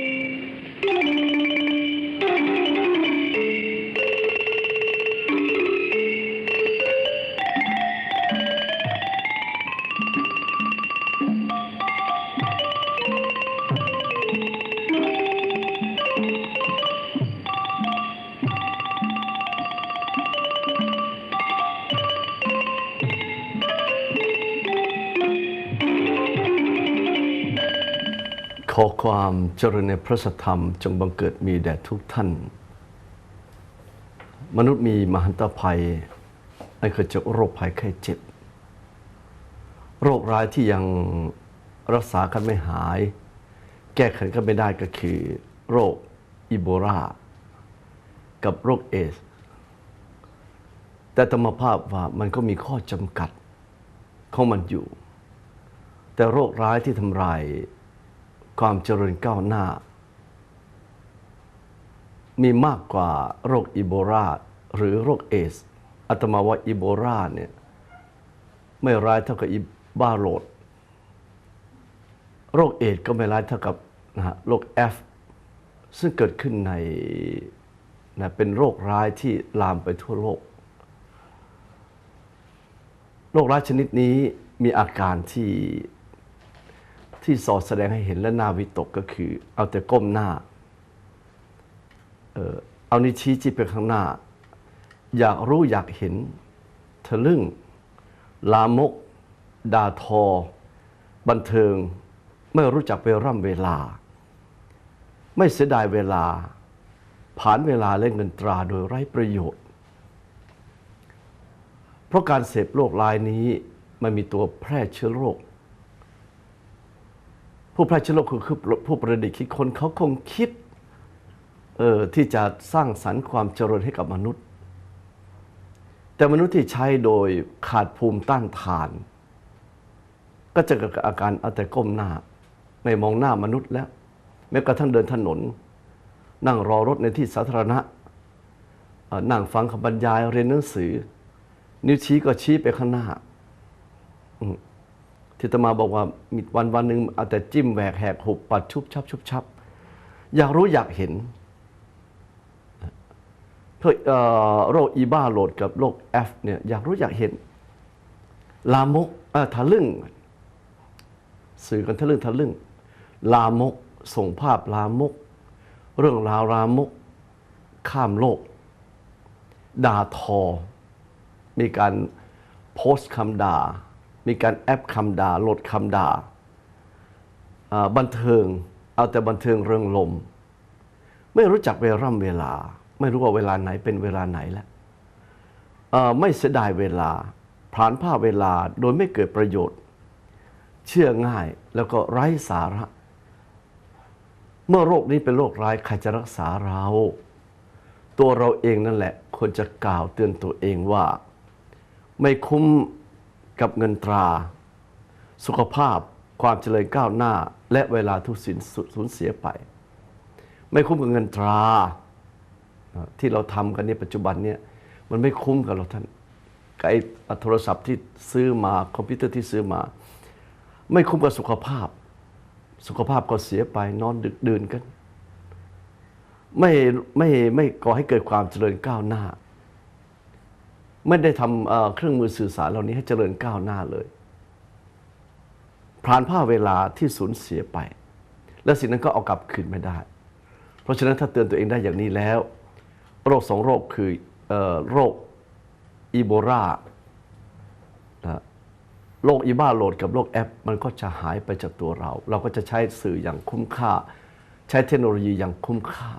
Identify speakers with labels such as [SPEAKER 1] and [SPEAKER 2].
[SPEAKER 1] Thank you. อความเจริญในพระสธรรม จงบังเกิดมีแด่ทุกท่าน มนุษย์มีมหันตภัยนั่นคือจากโรคภัยไข้เจ็บ โรคร้ายที่ยังรักษากันไม่หาย แก้ไขกันไม่ได้ก็คือ โรคอีโบลากับโรคเอส แต่ธรรมภาพว่ามันก็มีข้อจำกัดของมันอยู่ แต่โรคร้ายที่ทำลาย ความเจริญก้าวหน้า มีมากกว่าโรคอีโบลาหรือโรคเอสอาตมาว่าอีโบลาเนี่ยไม่ร้ายเท่ากับอีบ้าโรดโรคเอดก็ไม่ร้ายเท่ากับนะฮะโรคเอฟซึ่งเกิดขึ้นในนะเป็นโรคร้ายที่ลามไปทั่วโลก โรคร้ายชนิดนี้มีอาการที่ ที่สอดแสดงให้เห็นและน่าวิตกก็คือ เอาแต่ก้มหน้า เอานิ้วชี้จิ้ไปข้างหน้า อยากรู้อยากเห็นทะลึ่ง ลามกดาทอ บันเทิง ไม่รู้จักไปร่ำเวลา ไม่เสียดายเวลา ผ่านเวลาและเงินตราโดยไร้ประโยชน์ เพราะการเสพโรคลายนี้มันมีตัวแพร่เชื้อโรค ผู้พร่เชื้อโรคคือผู้ประดิษฐ์คิดคนเขาคงคิดเออที่จะสร้างสรรค์ความเจริญให้กับมนุษย์ แต่มนุษย์ที่ใช้โดยขาดภูมิต้านทาน ก็จะเกิดอาการเอาแต่ก้มหน้า ไม่มองหน้ามนุษย์แล้ว แม้กระทั่งเดินถนน นั่งรอรถในที่สาธารณะนั่งฟังคำบรรยายเรียนหนังสือ นิ้วชี้ก็ชี้ไปข้างหน้า ที่ตมาบอกว่ามีวันวันหนึ่งเอาแต่จิ้มแหวกแหกหุบปัดชุบชับชุบชับ อยากรู้อยากเห็นเพื่อโรคอีบ้าโหลดกับโรคแอฟเนี่ยอยากรู้อยากเห็น ลามกเออทะลึ่ง สื่อกันทะลึ่งทะลึ่ง ลามกส่งภาพลามก เรื่องราวลามก ข้ามโลก ด่าทอ มีการโพสต์คำด่า มีการแอปคำด่าโหลดคำด่าบันเทิง เอาแต่บันเทิงเริงลม ไม่รู้จักเวร่ำเวลา ไม่รู้ว่าเวลาไหนเป็นเวลาไหนแล้วไม่เสียดายเวลาผ่านผ้าเวลาโดยไม่เกิดประโยชน์ เชื่อง่ายแล้วก็ไร้สาระ เมื่อโรคนี้เป็นโรคร้ายใครจะรักษาเรา ตัวเราเองนั่นแหละควรจะกล่าวเตือนตัวเองว่า ไม่คุ้ม กับเงินตรา สุขภาพความเจริญก้าวหน้า และเวลาทุกสินสูญเสียไป ไม่คุ้มกับเงินตรา ที่เราทำกันในปัจจุบันเนี่ยมันไม่คุ้มกับเราท่านกับไอ้โทรศัพท์ที่ซื้อมาคอมพิวเตอร์ที่ซื้อมา ไม่คุ้มกับสุขภาพ สุขภาพก็เสียไปนอนดึกดื่นกัน ไม่ไม่ไม่ก่อให้เกิดความเจริญก้าวหน้า ไม่ได้ทำเครื่องมือสื่อสารเหล่านี้ให้เจริญก้าวหน้าเลยผ่านผ้าเวลาที่สูญเสียไป และสิ่งนั้นก็เอากลับคืนไม่ได้ เพราะฉะนั้นถ้าเตือนตัวเองได้อย่างนี้แล้ว โรคสองโรคคืออโรคอีโบลานะโรคอีบ้าโหลดกับโรคแอป มันก็จะหายไปจากตัวเรา เราก็จะใช้สื่ออย่างคุ้มค่า ใช้เทคโนโลยีอย่างคุ้มค่า